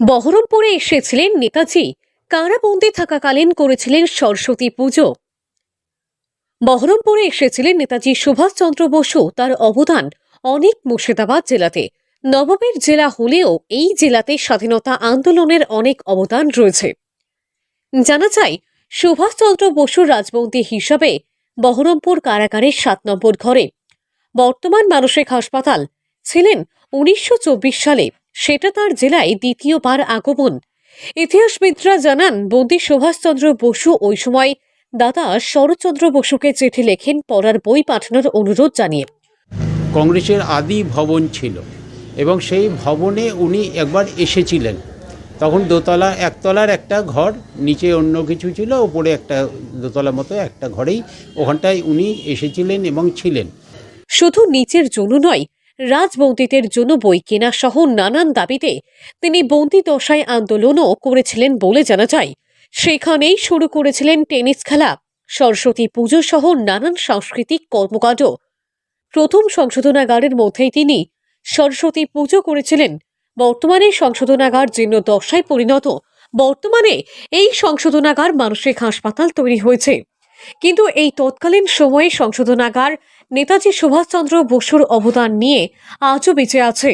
বহরমপুরে এসেছিলেন নেতাজি। কারাবন্দি থাকাকালীন করেছিলেন সরস্বতী পুজো। বহরমপুরে এসেছিলেন নেতাজি সুভাষচন্দ্র বসু। তার অবদান অনেক মুর্শিদাবাদ জেলাতে। নবমের জেলা হলেও এই জেলাতে স্বাধীনতা আন্দোলনের অনেক অবদান রয়েছে। জানা যায়, সুভাষচন্দ্র বসুর রাজবন্দী হিসাবে বহরমপুর কারাগারের সাত নম্বর ঘরে। বর্তমান মানসিক হাসপাতাল ছিলেন উনিশশো চব্বিশ সালে। সেটা তার জেলায় দ্বিতীয়বার আগমন। ইতিহাসবিদরা জানান বন্দি সুভাষচন্দ্র বসু ওই সময় দাদা শরৎচন্দ্র বসুকে চিঠি লেখেন পড়ার বই পাঠানোর অনুরোধ জানিয়ে। কংগ্রেসের আদি ভবন ছিল এবং সেই ভবনে উনি একবার এসেছিলেন। তখন দোতলা একতলার একটা ঘর নিচে অন্য কিছু ছিল ওপরে একটা দোতলা মতো একটা ঘরেই ওখানটায় উনি এসেছিলেন এবং ছিলেন। শুধু নিচের জন্য নয় রাজবন্দীদের জন্য বই কেনা সহ নানান দাবিতে তিনি বন্দি দশায় আন্দোলনও করেছিলেন বলে জানা যায়। সেখানেই শুরু করেছিলেন টেনিস খেলা, সরস্বতী পুজো সহ নানান সাংস্কৃতিক কর্মকাণ্ড। প্রথম সংশোধনাগারের মধ্যেই তিনি সরস্বতী পুজো করেছিলেন। বর্তমানে সংশোধনাগার জীর্ণ দশায় পরিণত। বর্তমানে এই সংশোধনাগার মানসিক হাসপাতাল তৈরি হয়েছে। কিন্তু এই তৎকালীন সময়ে সংশোধনাগার নেতাজি সুভাষচন্দ্র বসুর অবদান নিয়ে আজও বেঁচে আছে।